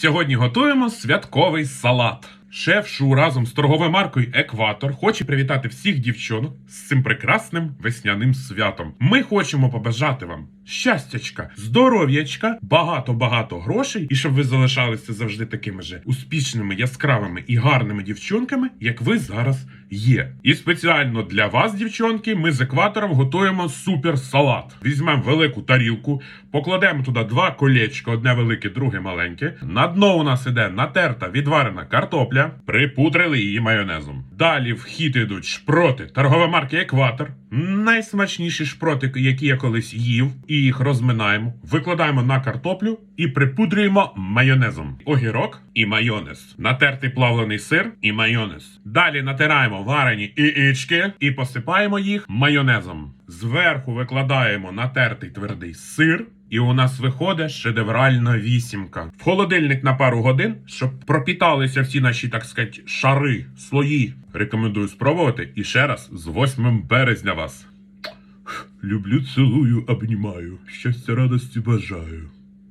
Сьогодні готуємо святковий салат. Шеф Шу разом з торговою маркою Екватор хоче привітати всіх дівчонок з цим прекрасним весняним святом. Ми хочемо побажати вам щастячка, здоров'ячка, багато-багато грошей, і щоб ви залишалися завжди такими же успішними, яскравими і гарними дівчонками, як ви зараз є. І спеціально для вас, дівчонки, ми з екватором готуємо супер салат. Візьмемо велику тарілку, покладемо туди два колечка, одне велике, друге маленьке. На дно у нас іде натерта відварена картопля, припудрили її майонезом. Далі в хід ідуть шпроти торгової марки Екватор. Найсмачніші шпроти, які я колись їв, і їх розминаємо, викладаємо на картоплю і припудрюємо майонезом. Огірок і майонез. Натертий плавлений сир і майонез. Далі натираємо варені яєчки і посипаємо їх майонезом. Зверху викладаємо натертий твердий сир. І у нас виходить шедевральна вісімка. В холодильник на пару годин, щоб пропіталися всі наші, так сказати, шари, слої. Рекомендую спробувати. І ще раз з 8 березня вас. Люблю, цілую, обнімаю. Щастя, радості бажаю.